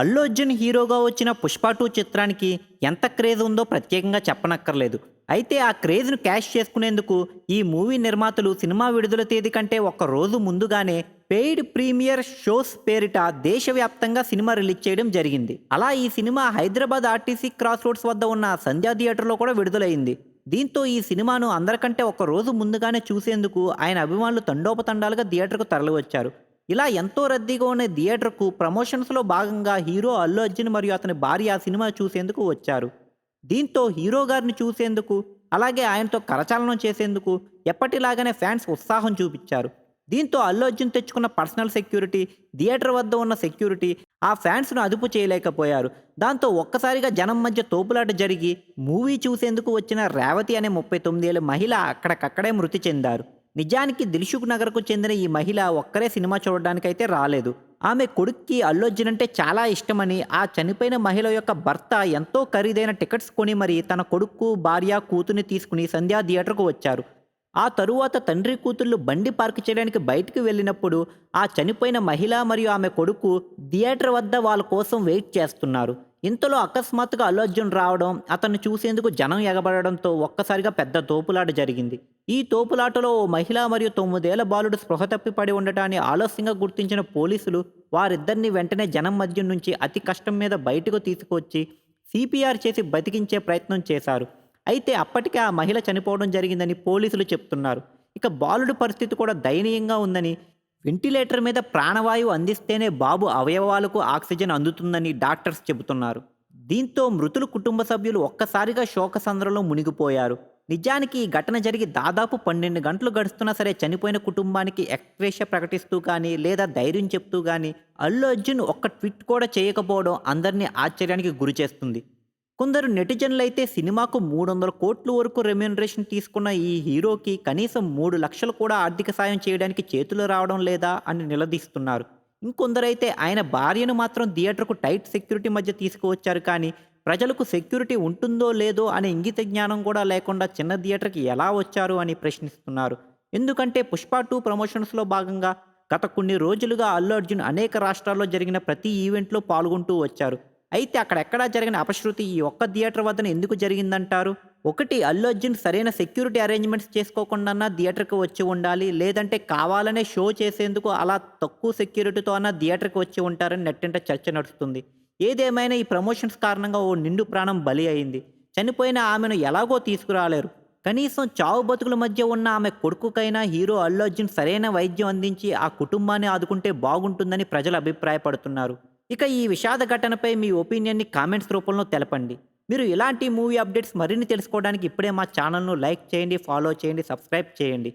అల్లు అర్జున్ హీరోగా వచ్చిన పుష్ప టూ చిత్రానికి ఎంత క్రేజ్ ఉందో ప్రత్యేకంగా చెప్పనక్కర్లేదు. అయితే ఆ క్రేజ్ను క్యాష్ చేసుకునేందుకు ఈ మూవీ నిర్మాతలు సినిమా విడుదల తేదీ కంటే ఒక రోజు ముందుగానే పెయిడ్ ప్రీమియర్ షోస్ పేరిట దేశవ్యాప్తంగా సినిమా రిలీజ్ చేయడం జరిగింది. అలా ఈ cinema Hyderabad RTC cross roads వద్ద ఉన్న సంధ్యా థియేటర్లో కూడా విడుదలైంది. దీంతో ఈ సినిమాను అందరికంటే ఒక రోజు ముందుగానే చూసేందుకు ఆయన అభిమానులు తండోపతండాలుగా థియేటర్కు తరలివచ్చారు. ఇలా ఎంతో రద్దీగా ఉన్న థియేటర్కు ప్రమోషన్స్లో భాగంగా హీరో అల్లు అర్జున్ మరియు అతని భార్య ఆ సినిమా చూసేందుకు వచ్చారు. దీంతో హీరో గారిని చూసేందుకు అలాగే ఆయనతో కరచాలనం చేసేందుకు ఎప్పటిలాగానే ఫ్యాన్స్ ఉత్సాహం చూపించారు. దీంతో అల్లు అర్జున్ తెచ్చుకున్న పర్సనల్ సెక్యూరిటీ థియేటర్ వద్ద ఉన్న సెక్యూరిటీ ఆ ఫ్యాన్స్ను అదుపు చేయలేకపోయారు. దాంతో ఒక్కసారిగా జనం మధ్య తోపులాట జరిగి మూవీ చూసేందుకు వచ్చిన రేవతి అనే ముప్పై తొమ్మిదేళ్ళ మహిళ అక్కడికక్కడే మృతి చెందారు. నిజానికి దిల్సుఖ్ నగర్కు చెందిన ఈ మహిళ ఒక్కరే సినిమా చూడడానికైతే రాలేదు. ఆమె కొడుక్కి అల్లు అంటే చాలా ఇష్టమని ఆ చనిపోయిన మహిళ యొక్క భర్త ఎంతో ఖరీదైన టికెట్స్ కొని మరి తన కొడుకు భార్య కూతుర్ని తీసుకుని సంధ్యా థియేటర్కు వచ్చారు. ఆ తరువాత తండ్రి కూతుళ్ళు బండి పార్క్ చేయడానికి బయటికి వెళ్ళినప్పుడు ఆ చనిపోయిన మహిళ మరియు ఆమె కొడుకు థియేటర్ వద్ద వాళ్ళ కోసం వెయిట్ చేస్తున్నారు. ఇంతలో అకస్మాత్తుగా అల్లు అర్జున్ రావడం అతన్ని చూసేందుకు జనం ఎగబడడంతో ఒక్కసారిగా పెద్ద తోపులాట జరిగింది. ఈ తోపులాటలో ఓ మహిళ మరియు తొమ్మిదేళ్ళ బాలుడు స్పృహ తప్పి పడి ఉండటాన్ని ఆలస్యంగా గుర్తించిన పోలీసులు వారిద్దరిని వెంటనే జనం మధ్య నుంచి అతి కష్టం మీద బయటకు తీసుకొచ్చి సిపిఆర్ చేసి బతికించే ప్రయత్నం చేశారు. అయితే అప్పటికే ఆ మహిళ చనిపోవడం జరిగిందని పోలీసులు చెప్తున్నారు. ఇక బాలుడి పరిస్థితి కూడా దయనీయంగా ఉందని వెంటిలేటర్ మీద ప్రాణవాయువు అందిస్తేనే బాబు అవయవాలకు ఆక్సిజన్ అందుతుందని డాక్టర్స్ చెబుతున్నారు. దీంతో మృతుల కుటుంబ సభ్యులు ఒక్కసారిగా శోకసంద్రంలో మునిగిపోయారు. నిజానికి ఈ ఘటన జరిగి దాదాపు పన్నెండు గంటలు గడుస్తున్నా సరే చనిపోయిన కుటుంబానికి ఎక్స్ప్రెష ప్రకటిస్తూ కానీ లేదా ధైర్యం చెప్తూ కానీ అల్లు అర్జున్ ఒక్క ట్వీట్ కూడా చేయకపోవడం అందరినీ ఆశ్చర్యానికి గురి చేస్తుంది కొందరు నెటిజన్లు అయితే సినిమాకు మూడు వందల కోట్ల వరకు రెమ్యూనరేషన్ తీసుకున్న ఈ హీరోకి కనీసం మూడు లక్షలు కూడా ఆర్థిక సాయం చేయడానికి చేతులు రావడం లేదా అని నిలదీస్తున్నారు. ఇంకొందరైతే ఆయన భార్యను మాత్రం థియేటర్కు టైట్ సెక్యూరిటీ మధ్య తీసుకువచ్చారు కానీ ప్రజలకు సెక్యూరిటీ ఉంటుందో లేదో అనే ఇంగిత జ్ఞానం కూడా లేకుండా చిన్న థియేటర్కి ఎలా వచ్చారు అని ప్రశ్నిస్తున్నారు. ఎందుకంటే పుష్ప టూ ప్రమోషన్స్లో భాగంగా గత కొన్ని రోజులుగా అల్లు అర్జున్ అనేక రాష్ట్రాల్లో జరిగిన ప్రతి ఈవెంట్లో పాల్గొంటూ వచ్చారు. అయితే అక్కడెక్కడా జరిగిన అపశృతి ఈ ఒక్క థియేటర్ వద్దన ఎందుకు జరిగిందంటారు? ఒకటి అల్లు అర్జున్ సరైన సెక్యూరిటీ అరేంజ్మెంట్స్ చేసుకోకుండా థియేటర్కి వచ్చి ఉండాలి? లేదంటే కావాలనే షో చేసేందుకు అలా తక్కువ సెక్యూరిటీతో అన్న థియేటర్కి వచ్చి ఉంటారని నెట్టింట చర్చ నడుస్తుంది. ఏదేమైనా ఈ ప్రమోషన్స్ కారణంగా ఓ నిండు ప్రాణం బలి అయింది. చనిపోయిన ఆమెను ఎలాగో తీసుకురాలేరు. కనీసం చావు బతుకుల మధ్య ఉన్న ఆమె కొడుకుకైనా హీరో అల్లు అర్జున్ సరైన వైద్యం అందించి ఆ కుటుంబాన్ని ఆదుకుంటే బాగుంటుందని ప్రజలు అభిప్రాయపడుతున్నారు. ఇక ఈ విషాద ఘటనపై మీ ఒపీనియన్ని కామెంట్స్ రూపంలో తెలపండి. మీరు ఇలాంటి మూవీ అప్డేట్స్ మరిన్ని తెలుసుకోవడానికి ఇప్పుడే మా ఛానల్ను లైక్ చేయండి ఫాలో చేయండి సబ్స్క్రైబ్ చేయండి.